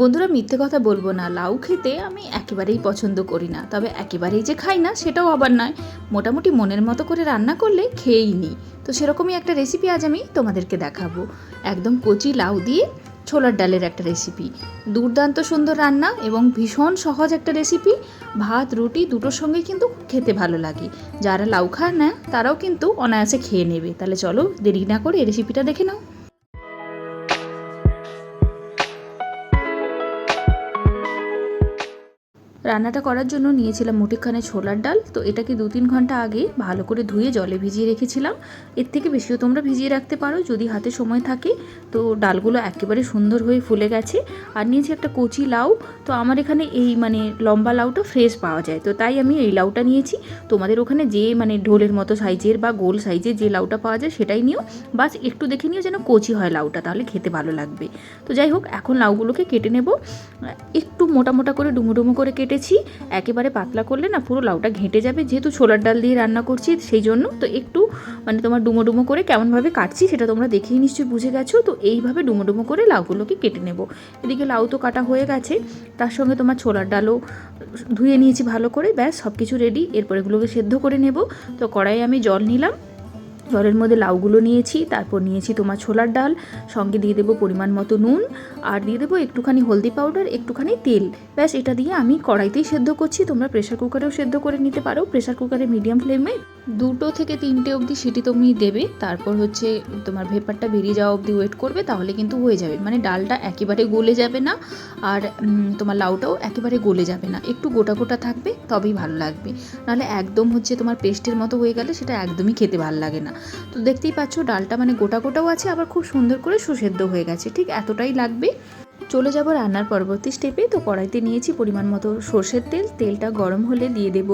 বন্ধুরা, মিথ্যে কথা বলব না। লাউ খেতে আমি একেবারেই পছন্দ করি না। তবে একেবারেই যে খাই না, সেটাও আবার নয়। মোটামুটি মনের মতো করে রান্না করলে খেয়েই নিই। তো সেরকমই একটা রেসিপি আজ আমি তোমাদেরকে দেখাবো। একদম কচি লাউ দিয়ে ছোলার ডালের একটা রেসিপি দুর্দান্ত সুন্দর রান্না এবং ভীষণ সহজ একটা রেসিপি ভাত, রুটি দুটোর সঙ্গে কিন্তু খেতে ভালো লাগে। যারা লাউ খায় না, তারাও কিন্তু অনায়াসে খেয়ে নেবে। তাহলে চলো দেরি না করে রেসিপিটা দেখে নাও। রান্নাটা করার জন্য নিয়েছিলাম মুঠিখানে ছোলার ডাল। তো এটাকে দু তিন ঘণ্টা আগে ভালো করে ধুয়ে জলে ভিজিয়ে রেখেছিলাম। এর থেকে বেশিও তোমরা ভিজিয়ে রাখতে পারো যদি হাতে সময় থাকে। তো ডালগুলো একেবারে সুন্দর হয়ে ফুলে গেছে। আর নিয়েছি একটা কচি লাউ। তো আমার এখানে এই মানে লম্বা লাউটা ফ্রেশ পাওয়া যায়। তো তাই আমি এই লাউটা নিয়েছি। তোমাদের ওখানে যে মানে ঢোলের মতো সাইজের বা গোল সাইজের যে লাউটা পাওয়া যায় সেটাই নিও। বাস একটু দেখে নিও যেন কচি হয় লাউটা, তাহলে খেতে ভালো লাগবে। তো যাই হোক, এখন লাউগুলোকে কেটে নেব। একটু মোটা মোটা করে ডুমো ডুমো করে কেটেছি একেবারে পাতলা করলে না পুরো লাউটা ঘেঁটে যাবে। যেহেতু ছোলার ডাল দিয়ে রান্না করছি সেই জন্য, তো একটু মানে তোমার ডুমো ডুমো করে কেমনভাবে কাটছি সেটা তোমরা দেখেই নিশ্চয়ই বুঝে গেছো, তো এইভাবে ডুমো ডুমো করে লাউগুলোকে কেটে নেব। এদিকে লাউ তো কাটা হয়ে গেছে, তার সঙ্গে তোমার ছোলার ডালও ধুয়ে নিয়েছি ভালো করে, ব্যাস সব কিছু রেডি এরপর এগুলোকে সেদ্ধ করে নেব। তো কড়াইয়ে আমি জল নিলাম, জলের মধ্যে লাউগুলো নিয়েছি, তারপর নিয়েছি তোমার ছোলার ডাল, সঙ্গে দিয়ে দেবো পরিমাণ মতো নুন আর দিয়ে দেবো একটুখানি হলদি পাউডার একটুখানি তেল। ব্যাস, এটা দিয়ে আমি কড়াইতেই সেদ্ধ করছি। তোমরা প্রেশার কুকারেও সেদ্ধ করে নিতে পারো। প্রেশার কুকারে মিডিয়াম ফ্লেমে দুটো থেকে তিনটে অবধি সিটি তুমি দেবে। তারপর হচ্ছে তোমার ভেপারটা বেরিয়ে যাওয়া অবধি ওয়েট করবে, তাহলে কিন্তু হয়ে যাবে। মানে ডালটা একেবারে গলে যাবে না আর তোমার লাউটাও একেবারে গলে যাবে না। একটু গোটা গোটা থাকবে, তবেই ভালো লাগবে। নাহলে একদম হচ্ছে তোমার পেস্টের মতো হয়ে গেলে সেটা একদমই খেতে ভালো লাগে না। তো দেখতেই পাচ্ছ, ডালটা মানে গোটা গোটাও আছে, আবার খুব সুন্দর করে সুসেদ্ধ হয়ে গেছে। ঠিক এতটাই লাগবে। চলে যাব রান্নার পরবর্তী স্টেপে। তো কড়াইতে নিয়েছি পরিমাণ মতো সর্ষের তেল। তেলটা গরম হলে দিয়ে দেব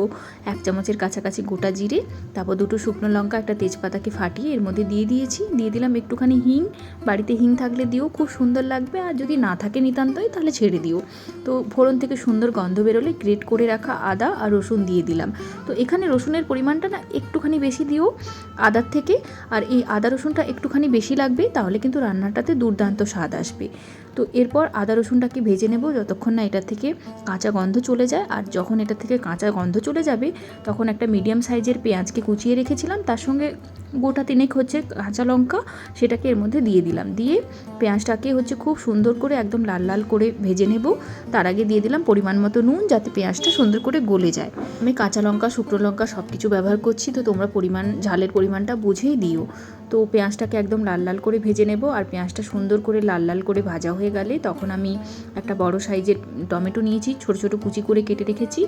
এক চামচের কাছাকাছি গোটা জিরে, তারপর দুটো শুকনো লঙ্কা, একটা তেজপাতাকে ফাটিয়ে এর মধ্যে দিয়ে দিয়েছি। দিয়ে দিলাম একটুখানি হিং। বাড়িতে হিং থাকলে দিও, খুব সুন্দর লাগবে। আর যদি না থাকে নিতান্তই, তাহলে ছেড়ে দিও। তো ফোড়ন থেকে সুন্দর গন্ধ বেরোলে গ্রেট করে রাখা আদা আর রসুন দিয়ে দিলাম। তো এখানে রসুনের পরিমাণটা না একটুখানি বেশি দিও আদার থেকে। আর এই আদা রসুনটা একটুখানি বেশি লাগবে, তাহলে কিন্তু রান্নাটাতে দুর্দান্ত স্বাদ আসবে। তো এরপর আদা রসুনটাকে ভেজে নেব যতক্ষণ না এটা থেকে কাঁচা গন্ধ চলে যায়। আর যখন এটা থেকে কাঁচা গন্ধ চলে যাবে, তখন একটা মিডিয়াম সাইজের পেঁয়াজকে কুচিয়ে রেখেছিলাম। তার সঙ্গে গোটা তিনেক হচ্ছে কাঁচা লঙ্কা, সেটাকে এর মধ্যে দিয়ে দিলাম। দিয়ে পেঁয়াজটাকে হচ্ছে খুব সুন্দর করে একদম লাল লাল করে ভেজে নেব। তার আগে দিয়ে দিলাম পরিমাণ মতো নুন, যাতে পেঁয়াজটা সুন্দর করে গলে যায়। আমি কাঁচা লঙ্কা, শুকনো লঙ্কা সব কিছু ব্যবহার করছি, তো তোমরা পরিমাণ, ঝালের পরিমাণটা বুঝেই দিও। তো পেঁয়াজটাকে একদম লাল লাল করে ভেজে নেব আর পেঁয়াজটা সুন্দর করে লাল লাল করে ভাজা হয়ে গেলে তখন আমি একটা বড় সাইজের টমেটো নিয়েছি, ছোট ছোট কুচি করে কেটে রেখেছি।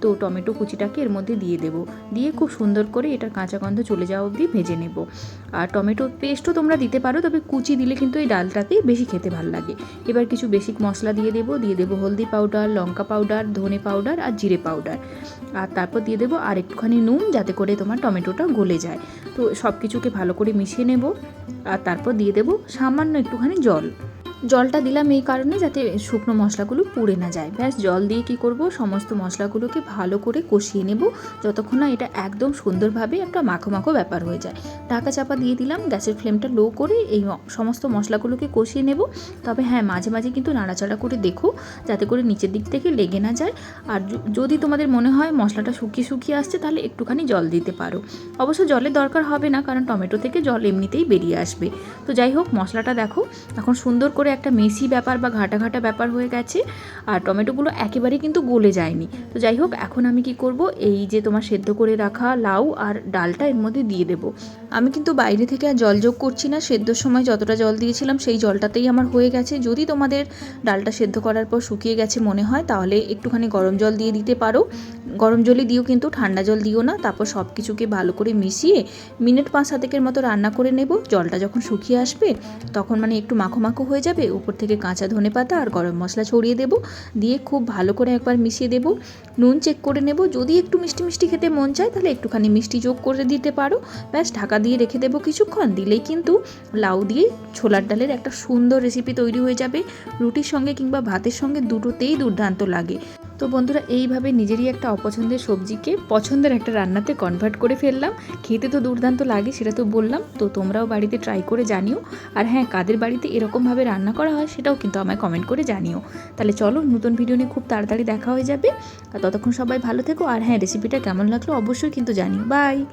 তো টমেটো কুচিটাকে এর মধ্যে দিয়ে দেব। দিয়ে খুব সুন্দর করে এটার কাঁচা গন্ধ চলে যাওয়া অবধি ভেজে নেব। আর টমেটো পেস্টও তোমরা দিতে পারো, তবে কুচি দিলে কিন্তু এই ডালটাতে বেশি খেতে ভালো লাগে। এবার কিছু বেসিক মশলা দিয়ে দেবো। দিয়ে দেবো হলদি পাউডার, লঙ্কা পাউডার, ধনে পাউডার আর জিরে পাউডার। আর তারপর দিয়ে দেবো আর একটুখানি নুন যাতে করে তোমার টমেটোটা গলে যায়। তো সব কিছুকে ভালো করে মিশিয়ে নেব আর তারপর দিয়ে দেবো সামান্য একটুখানি জল। জলটা দিলাম এই কারণে যাতে শুকনো মশলাগুলো পুড়ে না যায়। ব্যাস, জল দিয়ে কি করব? সমস্ত মশলাগুলোকে ভালো করে কষিয়ে নেব। যতক্ষণ না এটা একদম সুন্দরভাবে একটা মাখো মাখো ব্যাপার হয়ে যায়। ঢাকা চাপা দিয়ে দিলাম, গ্যাসের ফ্লেমটা লো করে এই সমস্ত মশলাগুলোকে কষিয়ে নেব। তবে হ্যাঁ মাঝে মাঝে কিন্তু নাড়াচাড়া করে দেখো, যাতে করে নিচের দিক থেকে লেগে না যায়। আর যদি তোমাদের মনে হয় মশলাটা শুকিয়ে শুকিয়ে আসছে, তাহলে একটুখানি জল দিতে পারো। অবশ্য জলের দরকার হবে না, কারণ টমেটো থেকে জল এমনিতেই বেরিয়ে আসবে। তো যাই হোক, মশলাটা দেখো, এখন সুন্দর করে একটা মেসি ব্যাপার বা ঘাটা ঘাটা ব্যাপার হয়ে গেছে আর টমেটোগুলো একেবারেই কিন্তু গলে যায়নি। তো যাই হোক, এখন আমি কি করব? এই যে তোমার সেদ্ধ করে রাখা লাউ আর ডালটা এর মধ্যে দিয়ে দেবো। আমি কিন্তু বাইরে থেকে আর জল যোগ করছি না। সেদ্ধর সময় যতটা জল দিয়েছিলাম সেই জলটাতেই আমার হয়ে গেছে। যদি তোমাদের ডালটা সেদ্ধ করার পর শুকিয়ে গেছে মনে হয়, তাহলে একটুখানি গরম জল দিয়ে দিতে পারো। গরম জলই দিও কিন্তু, ঠান্ডা জল দিও না। তারপর সব কিছুকে ভালো করে মিশিয়ে মিনিট পাঁচ সাতেকের মতো রান্না করে নেব। জলটা যখন শুকিয়ে আসবে, তখন মানে একটু মাখো মাখো হয়ে যাবে। উপর থেকে কাঁচা ধনে পাতা আর গরম মশলা ছড়িয়ে দেব। দিয়ে খুব ভালো করে একবার মিশিয়ে দেব। নুন চেক করে নেব। যদি একটু মিষ্টি মিষ্টি খেতে মন চায় তাহলে একটুখানি মিষ্টি যোগ করে দিতে পারো। ব্যাস, ঢাকা দিয়ে রেখে দেবো কিছুক্ষণ। দিলেই কিন্তু লাউ দিয়ে ছোলার ডালের একটা সুন্দর রেসিপি তৈরি হয়ে যাবে। রুটির সঙ্গে কিংবা ভাতের সঙ্গে দুটোতেই দুর্দান্ত লাগে। তো বন্ধুরা, এইভাবে নিজেরই একটা অপছন্দের সবজিকে পছন্দের একটা রান্নাতে কনভার্ট করে ফেললাম। খেতে তো দুর্দান্ত লাগে, সেটা তো বললাম। তো তোমরাও বাড়িতে ট্রাই করে জানিও। আর হ্যাঁ কাদের বাড়িতে এরকমভাবে রান্না করা হয়, সেটাও কিন্তু আমায় কমেন্ট করে জানিও। তাহলে চলো, নতুন ভিডিও নিয়ে খুব তাড়াতাড়ি দেখা হয়ে যাবে। আর ততক্ষণ সবাই ভালো থেকো। আর হ্যাঁ রেসিপিটা কেমন লাগল অবশ্যই কিন্তু জানিও। বাই